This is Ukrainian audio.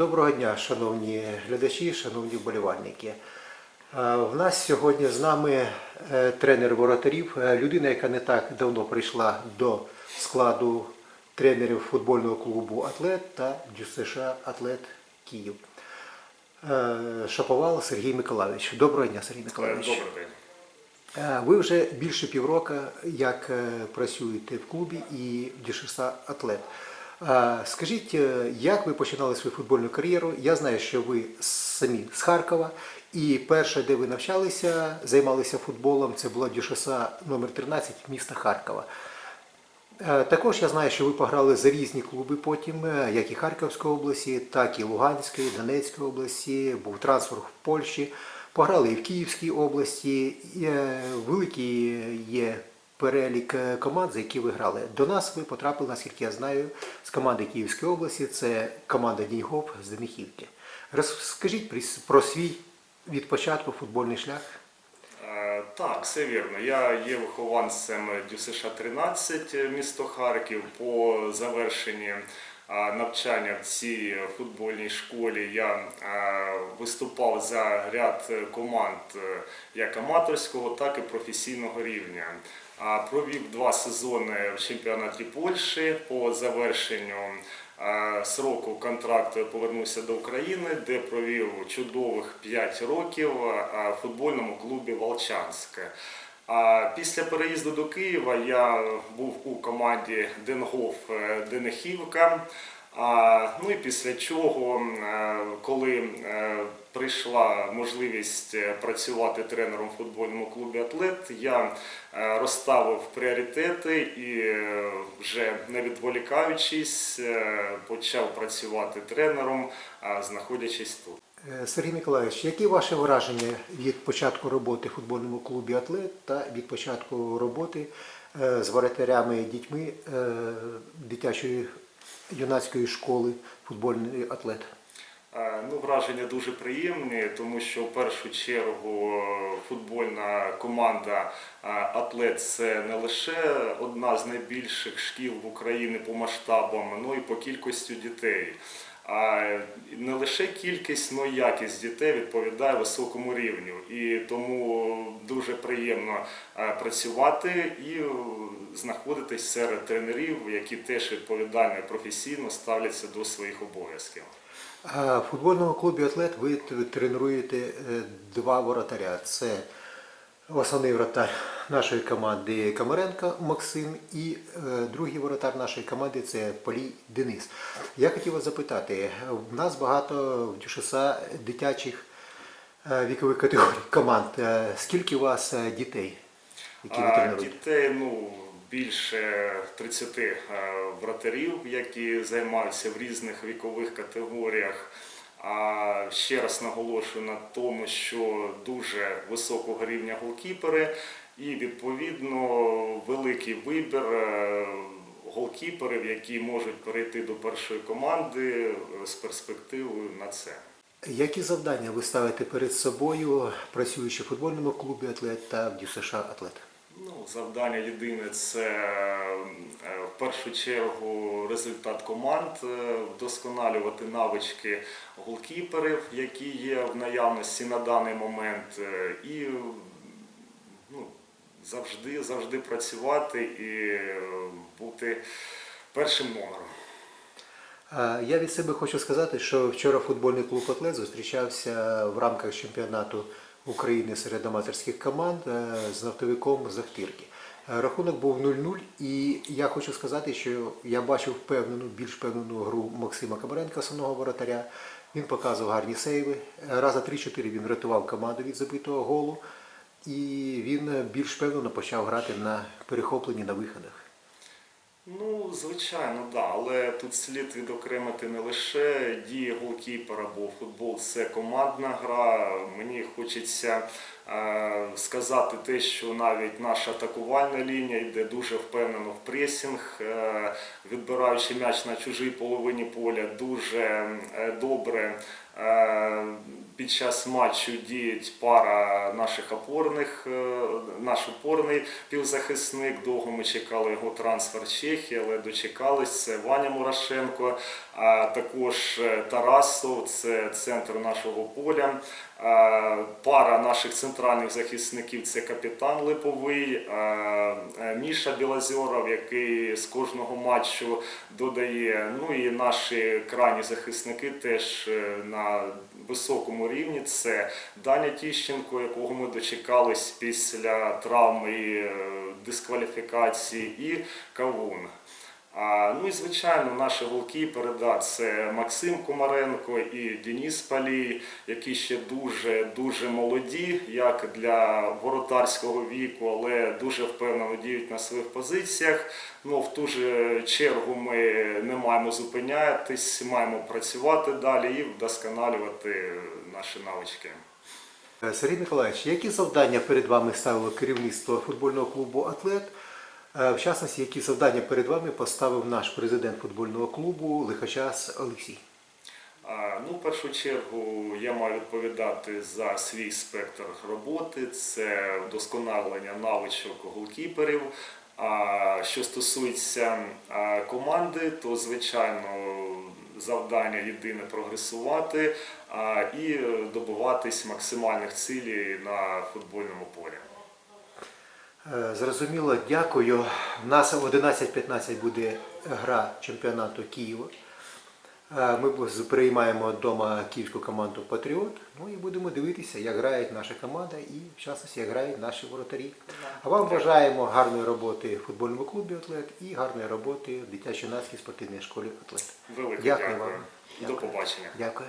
Доброго дня, шановні глядачі, шановні вболівальники. Е, В нас сьогодні з нами е, тренер воротарів, е, людина, яка не так давно прийшла до складу тренерів футбольного клубу Атлет та ДЮСШ Атлет Київ. Шаповал Сергій Миколайович. Доброго дня, Сергій Миколайович. Добрий день. Е, Ви вже більше півроку як працюєте в клубі і в ДЮСШ Атлет. Скажіть, е, як ви починали свою футбольну кар'єру? Я знаю, що ви самі з Харкова, і перше, де ви навчалися, займалися футболом, це була ДЮСШ номер 13 міста Харкова. Е, Також я знаю, що ви пограли за різні клуби потім, е, як і Харківської області, так і Луганської, Донецької області, був трансфер в Польщі, пограли і в Київській області. І, е, є перелік е, команд, за які ви грали. До нас ви потрапили, наскільки я знаю, з команди Київської області, це команда Діньгоп з Денихівки. Розкажіть про свій від початку футбольний шлях. Е, Так, все вірно. Я є вихованцем ДЮСШ 13 е, місто Харків. По завершенні навчання в цій футбольній школі я виступав за ряд команд як аматорського, так і професійного рівня. Провів два сезони в чемпіонаті Польщі по завершенню е, сроку контракту повернувся до України, де провів чудових 5 років е, в футбольному клубі Волчанське. Після переїзду до Києва я був у команді Денгоф е, Денехівка. Ну і після чого, е, коли е, прийшла можливість е, працювати тренером в футбольному клубі Атлет, я розставив пріоритети і вже не відволікаючись, почав працювати тренером, знаходячись тут. Сергій Миколаївич, які ваші враження від початку роботи в футбольному клубі Атлет та від початку роботи з воротарями і дітьми дитячої юнацької школи футбольний атлет? Е, Ну, враження дуже приємні, тому що в першу чергу е, футбольна команда е, Атлет це не лише одна з найбільших шкіл в Україні по масштабам, ну і по кількості дітей. А не лише кількість, але й якість дітей відповідає високому рівню. І тому дуже приємно е, працювати і знаходитись серед тренерів, які теж відповідально і професійно ставляться до своїх обов'язків. В футбольному клубі Атлет ви тренуєте е, два воротаря. Це основний воротар нашої команди Камаренко Максим і е, другий воротар нашої команди це Полій Денис. Я хотів вас запитати, в нас багато в ДЮШСА дитячих е, вікових категорій команд. Е, Скільки у вас дітей, які ви тренуєте? Дітей ну, більше 30 е, вратарів, які займаються в різних вікових категоріях. А ще раз наголошую на тому, що дуже високого рівня голкіпери і відповідно великий вибір е, голкіперів, які можуть перейти до першої команди е, з перспективою на це. Які завдання ви ставите перед собою, працюючи в футбольному клубі Атлет та в ДЮСШ Атлет? Завдання єдине це е, в першу чергу результат команд, е, вдосконалювати навички голкіперів, які є в наявності на даний момент, е, і ну, завжди, завжди працювати і бути першим номером. Я від себе хочу сказати, що вчора футбольний клуб Атлет зустрічався в рамках чемпіонату України серед аматорських команд е, з нафтовиком з Ахтирки. Е, Рахунок був 0-0, і я хочу сказати, що я бачив впевнену, більш впевнену гру Максима Камаренка, основного воротаря. Він показував гарні сейви. Раза 3-4 він рятував команду від забитого голу, і він більш впевнено почав грати на перехопленні на виходах. Ну, звичайно, да. Але тут слід відокремити не лише дії голкіпера, бо футбол це командна гра. Мені хочеться е, сказати те, що навіть наша атакувальна лінія йде дуже впевнено в пресінг, е, відбираючи м'яч на чужій половині поля, дуже е, добре Під час матчу діють пара наших опорних, е, наш опорний півзахисник. Довго ми чекали його трансфер в Чехії, але дочекались. Це Ваня Мурашенко, а також е, Тарасов, це центр нашого поля. Е, Пара наших центральних захисників це капітан Липовий, е, е, Міша Білозеров, який з кожного матчу додає. Ну і наші крайні захисники теж е, на високому рівні. Це Даня Тіщенко, якого ми дочекались після травми е, дискваліфікації, і Кавун. Ну і звичайно, наші голкіпери, да, це Максим Комаренко і Деніс Палій, які ще дуже дуже молоді, як для воротарського віку, але дуже впевнено діють на своїх позиціях. Ну в ту же чергу ми не маємо зупинятись, маємо працювати далі і вдосконалювати наші навички. Сергій Миколаївич, які завдання перед вами ставило керівництво футбольного клубу Атлет? Е, В частності, які завдання перед вами поставив наш президент футбольного клубу Лихочас Олексій? Ну, в першу чергу я маю відповідати за свій спектр роботи. Це вдосконалення навичок голкіперів. А що стосується команди, то звичайно завдання єдине прогресувати і добиватись максимальних цілей на футбольному полі. Е, Зрозуміло, дякую. У нас в 11.15 буде гра чемпіонату Києва. Е, Ми приймаємо вдома київську команду Патріот. Ну і будемо дивитися, як грає наша команда і, в частності, як грають наші воротарі. А вам бажаємо гарної роботи в футбольному клубі Атлет і гарної роботи в дитячо-юнацькій спортивній школі Атлет. Велике Дякую вам. До побачення. Дякую.